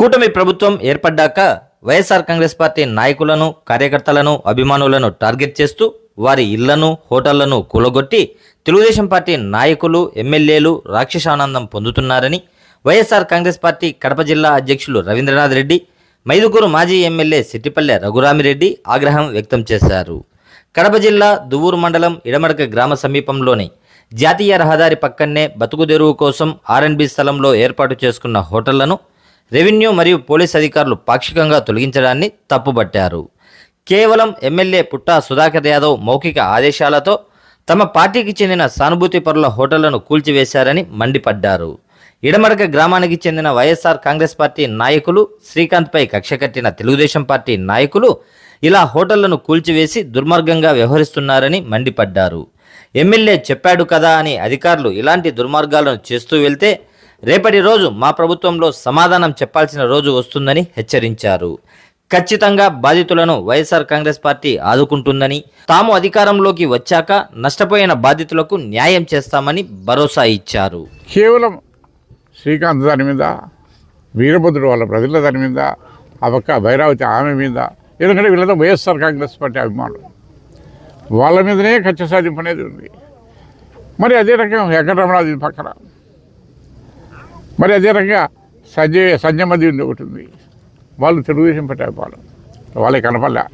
కూటమి ప్రభుత్వం ఏర్పడ్డాక వైఎస్ఆర్ కాంగ్రెస్ పార్టీ నాయకులను కార్యకర్తలను అభిమానులను టార్గెట్ చేస్తూ వారి ఇళ్ళను హోటళ్ళను కూలగొట్టి తెలుగుదేశం పార్టీ నాయకులు ఎమ్మెల్యేలు రాక్షసానందం పొందుతున్నారని వైఎస్ఆర్ కాంగ్రెస్ పార్టీ కడప జిల్లా అధ్యక్షులు రవీంద్రనాథ్ రెడ్డి మైదుగురు మాజీ ఎమ్మెల్యే సిట్టిపల్లె రఘురామిరెడ్డి ఆగ్రహం వ్యక్తం చేశారు. కడప జిల్లా దువ్వూరు మండలం ఇడమడక గ్రామ సమీపంలోని జాతీయ రహదారి పక్కనే బతుకుదెరువు కోసం ఆర్ఎన్బి స్థలంలో ఏర్పాటు చేసుకున్న హోటళ్ళను రెవెన్యూ మరియు పోలీస్ అధికారులు పాక్షికంగా తొలగించడాన్ని తప్పుబట్టారు. కేవలం ఎమ్మెల్యే పుట్టా సుధాకర్ యాదవ్ మౌఖిక ఆదేశాలతో తమ పార్టీకి చెందిన సానుభూతి పరుల హోటళ్ళను కూల్చివేశారని మండిపడ్డారు. ఇడమడక గ్రామానికి చెందిన వైఎస్ఆర్ కాంగ్రెస్ పార్టీ నాయకులు శ్రీకాంత్పై కక్ష కట్టిన తెలుగుదేశం పార్టీ నాయకులు ఇలా హోటళ్ళను కూల్చివేసి దుర్మార్గంగా వ్యవహరిస్తున్నారని మండిపడ్డారు. ఎమ్మెల్యే చెప్పాడు కదా అని అధికారులు ఇలాంటి దుర్మార్గాలను చేస్తూ వెళ్తే రేపటి రోజు మా ప్రభుత్వంలో సమాధానం చెప్పాల్సిన రోజు వస్తుందని హెచ్చరించారు. ఖచ్చితంగా బాధితులను వైఎస్ఆర్ కాంగ్రెస్ పార్టీ ఆదుకుంటుందని తాము అధికారంలోకి వచ్చాక నష్టపోయిన బాధితులకు న్యాయం చేస్తామని భరోసా ఇచ్చారు. కేవలం శ్రీకాంత్ దాని మీద వీరభద్రుడు వాళ్ళ ప్రజల దాని మీద ఆ పక్క భైరావతి ఆమె మీద ఎందుకంటే వీళ్ళంతా వైఎస్ఆర్ కాంగ్రెస్ పార్టీ అభిమానులు. వాళ్ళ మీదనే కక్ష సాధింపు అనేది ఉంది. మరి అదే రకం వెంకటరమణాది పక్కన మరి అదే రకంగా సంజయ్ సంజయమది ఉంది ఒకటి ఉంది. వాళ్ళు తెలుగుదేశం పెట్టారు వాళ్ళు. వాళ్ళకి కనపడలే.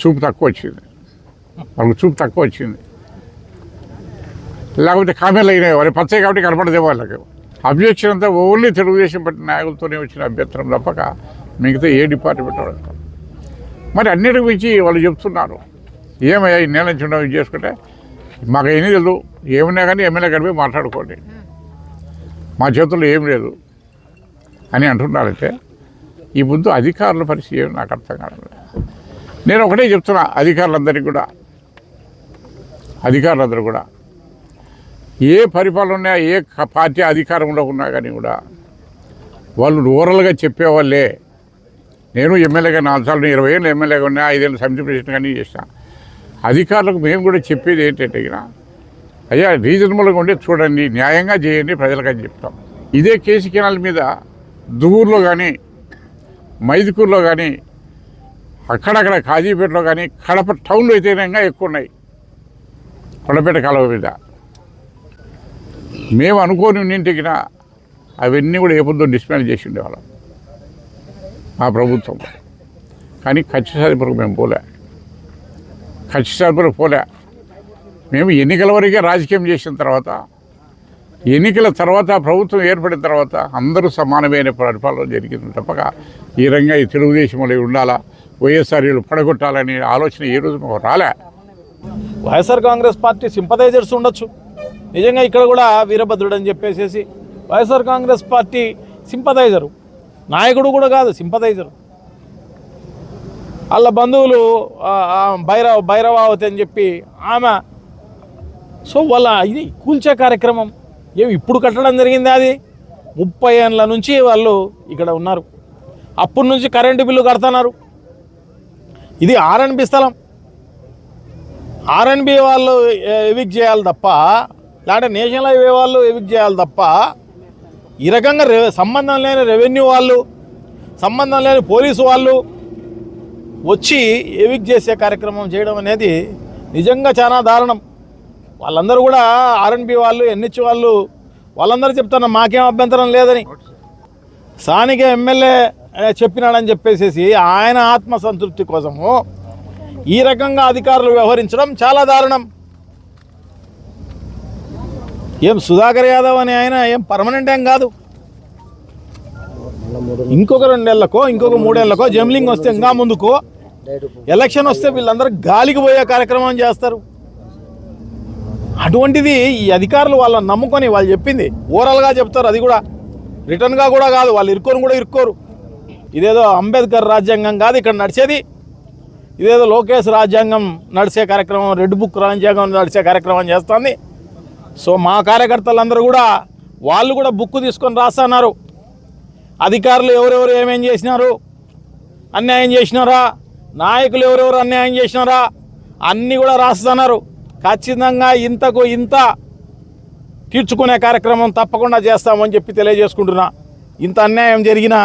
చూపు తక్కువ వచ్చింది. వాళ్ళకి చూపు తక్కువ వచ్చింది. లేకపోతే కామెంట్లు అయినాయి. వారి పచ్చే కాబట్టి కనపడదే వాళ్ళకి. అబ్జెక్షన్ అంతా ఓన్లీ తెలుగుదేశం పెట్టిన నాయకులతోనే వచ్చిన అభ్యంతరం తప్పక మిగతా ఏ డిపార్ట్మెంట్ వాళ్ళు. మరి అన్నిటి గురించి వాళ్ళు చెప్తున్నారు. ఏమయ్యా ఈ నుంచి ఉండవు చేసుకుంటే? మాకు ఏమీ తెలియదు ఏమున్నా కానీ ఎమ్మెల్యే గడిపి మాట్లాడుకోండి. మా చేతుల్లో ఏం లేదు అని అంటున్నారంటే ఈ ముందు అధికారుల పరిస్థితి ఏమి నాకు అర్థం కావడం నేను ఒకటే చెప్తున్నా అధికారులందరికీ కూడా. అధికారులందరూ కూడా. ఏ పరిపాలన ఉన్నా ఏ పార్టీ అధికారంలో ఉన్నా కానీ కూడా వాళ్ళు రూరల్గా చెప్పేవాళ్ళే నేను ఎమ్మెల్యేగా నాలుగు సార్లు ఇరవై ఏళ్ళు ఎమ్మెల్యేగా ఉన్నా ఐదేళ్ళు సమితి ప్రెసిడెంట్ కానీ చేసిన. అధికారులకు మేము కూడా చెప్పేది ఏంటంటే ఇక అయ్యా రీజనబుల్గా ఉండి చూడండి న్యాయంగా చేయండి ప్రజలకు అని చెప్తాం. ఇదే కేసు కెనాల్ మీద దువ్వూరులో కానీ మైదుకూరులో కానీ అక్కడక్కడ కాజీపేటలో కానీ కడప టౌన్లో అయితే ఇంకా ఎక్కువ ఉన్నాయి కొండపేట కాలువ మీద. మేము అనుకోని ఉన్నింటికిన అవన్నీ కూడా ఏ పొద్దు డిస్మాండ్ చేసి ఉండేవాళ్ళం. మా ప్రభుత్వం. కానీ ఖచ్చితంగా మేము పోలే. ఖచ్చితంగా పోలే. మేము ఎన్నికల వరకే రాజకీయం చేసిన తర్వాత ఎన్నికల తర్వాత ప్రభుత్వం ఏర్పడిన తర్వాత అందరూ సమానమైన పరిపాలన జరిగింది తప్పక. ఈ రంగా ఈ తెలుగుదేశంలో ఉండాలా? వైఎస్ఆర్లు పడగొట్టాలనే ఆలోచన ఏ రోజు మాకు రాలే. వైఎస్ఆర్ కాంగ్రెస్ పార్టీ సింపథైజర్స్ ఉండొచ్చు. నిజంగా ఇక్కడ కూడా వీరభద్రుడు అని చెప్పేసేసి వైఎస్ఆర్ కాంగ్రెస్ పార్టీ సింపథైజరు. నాయకుడు కూడా కాదు సింపథైజరు. వాళ్ళ బంధువులు భైరవ భైరవావతి అని చెప్పి ఆమె సో వాళ్ళ ఇది కూల్చే కార్యక్రమం. ఏమి ఇప్పుడు కట్టడం జరిగింది అది? ముప్పై ఏళ్ళ నుంచి వాళ్ళు ఇక్కడ ఉన్నారు. అప్పటి నుంచి కరెంటు బిల్లు కడుతున్నారు. ఇది ఆర్ఎన్బి స్థలం. ఆర్ఎన్బి వాళ్ళు ఎవిక్ చేయాలి తప్ప లేదంటే నేషనల్ హైవే వాళ్ళు ఎవిక్ చేయాలి తప్ప ఈ రకంగా రె సంబంధం లేని రెవెన్యూ వాళ్ళు సంబంధం లేని పోలీసు వాళ్ళు వచ్చి ఎవిక్ చేసే కార్యక్రమం చేయడం అనేది నిజంగా చాలా దారుణం. వాళ్ళందరూ కూడా ఆర్ఎన్బి వాళ్ళు ఎన్హెచ్ వాళ్ళు వాళ్ళందరూ చెప్తున్నారు మాకేం అభ్యంతరం లేదని. స్థానిక ఎమ్మెల్యే చెప్పినాడని చెప్పేసేసి ఆయన ఆత్మసంతృప్తి కోసము ఈ రకంగా అధికారులు వ్యవహరించడం చాలా దారుణం. ఏం సుధాకర్ యాదవ్ అని ఆయన ఏం పర్మనెంట్ ఏం కాదు. ఇంకొక రెండేళ్ళకో ఇంకొక మూడేళ్ళకో జమ్లింగ్ వస్తే ఇంకా ముందుకో ఎలక్షన్ వస్తే వీళ్ళందరూ గాలికి పోయే కార్యక్రమం చేస్తారు. అటువంటిది ఈ అధికారులు వాళ్ళని నమ్ముకొని వాళ్ళు చెప్పింది. ఓవరాల్గా చెప్తారు అది కూడా రిటర్న్గా కూడా కాదు వాళ్ళు ఇరుక్కోరు కూడా ఇరుక్కోరు. ఇదేదో అంబేద్కర్ రాజ్యాంగం కాదు ఇక్కడ నడిచేది. ఇదేదో లోకేష్ రాజ్యాంగం నడిచే కార్యక్రమం రెడ్ బుక్ రాజ్యాంగం నడిచే కార్యక్రమం చేస్తుంది. సో మా కార్యకర్తలందరూ కూడా వాళ్ళు కూడా బుక్ తీసుకొని రాస్తున్నారు. అధికారులు ఎవరెవరు ఏమేం చేసినారు? అన్యాయం చేసినారా? నాయకులు ఎవరెవరు అన్యాయం చేసినారా? అన్నీ కూడా రాస్తున్నారు. ఖచ్చితంగా ఇంతకు ఇంత తీర్చుకునే కార్యక్రమం తప్పకుండా చేస్తామని చెప్పి తెలియజేసుకుంటున్నా. ఇంత అన్యాయం జరిగినా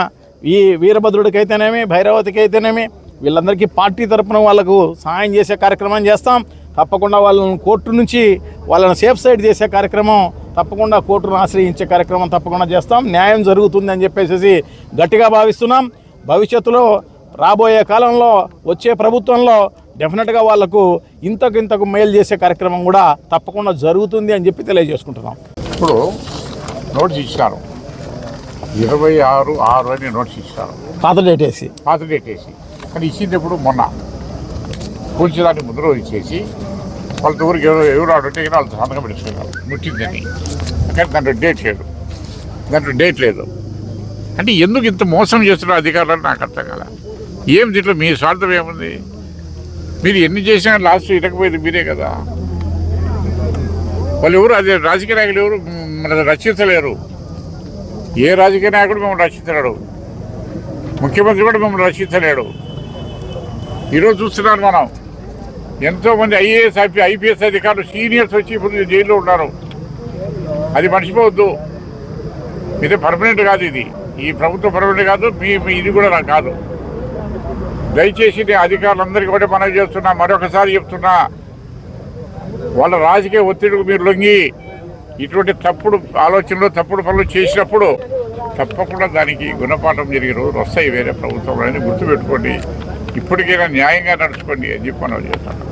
ఈ వీరభద్రుడికైతేనేమి భైరవతికైతేనేమి వీళ్ళందరికీ పార్టీ తరపున వాళ్ళకు సహాయం చేసే కార్యక్రమం చేస్తాం. తప్పకుండా వాళ్ళని కోర్టు నుంచి వాళ్ళని సేఫ్ సైడ్ చేసే కార్యక్రమం తప్పకుండా కోర్టును ఆశ్రయించే కార్యక్రమం తప్పకుండా చేస్తాం. న్యాయం జరుగుతుంది అని చెప్పేసి గట్టిగా భావిస్తున్నాం. భవిష్యత్తులో రాబోయే కాలంలో వచ్చే ప్రభుత్వంలో డెఫినెట్గా వాళ్ళకు ఇంతకు ఇంతకు మేలు చేసే కార్యక్రమం కూడా తప్పకుండా జరుగుతుంది అని చెప్పి తెలియజేసుకుంటున్నాం. ఇప్పుడు నోట్స్ ఇచ్చినారు ఇరవై ఆరు ఆరు అని నోట్స్ ఇచ్చినారు పాత డేట్ వేసి. పాత డేట్ వేసి. కానీ ఇచ్చినప్పుడు మొన్న. కూర్చోడానికి ముందు రోజు ఇచ్చేసి వాళ్ళ ఊరికి ఎవరు ఎవరు ఆడుంటే వాళ్ళు సంతకం పెట్టుకున్నారు ముట్టిందని కానీ దాంట్లో డేట్ లేదు. దాంట్లో డేట్ లేదు. అంటే ఎందుకు ఇంత మోసం చేస్తున్నారు అధికారులు నాకు అర్థం కదా ఏం దీంట్లో మీ స్వార్థం ఏముంది? మీరు ఎన్ని చేసినా లాస్ట్ ఇరకపోయేది మీరే కదా. వాళ్ళు ఎవరు అదే రాజకీయ నాయకులు ఎవరు? మన రక్షించలేరు. ఏ రాజకీయ నాయకుడు మిమ్మల్ని రక్షించలేడు. ముఖ్యమంత్రి కూడా మిమ్మల్ని రక్షించలేడు. ఈరోజు చూస్తున్నాను మనం. ఎంతోమంది ఐఏఎస్ ఐపీ ఐపీఎస్ అధికారులు సీనియర్స్ వచ్చి ఇప్పుడు జైల్లో ఉన్నారు. అది మర్చిపోవద్దు ఇది పర్మనెంట్ కాదు ఇది. ఈ ప్రభుత్వం పర్మనెంట్ కాదు. మీ మీ ఇది కూడా నాకు కాదు. దయచేసి నేను అధికారులందరికీ కూడా మనవి చేస్తున్నా మరొకసారి చెప్తున్నా. వాళ్ళ రాజకీయ ఒత్తిడికి మీరు లొంగి ఇటువంటి తప్పుడు ఆలోచనలు తప్పుడు పనులు చేసినప్పుడు తప్పకుండా దానికి గుణపాఠం జరిగే రోజులు వస్తాయి వేరే ప్రభుత్వంలో అని గుర్తుపెట్టుకోండి. ఇప్పటికైనా న్యాయంగా నడుచుకోండి అని చెప్పి మనం చేస్తాను.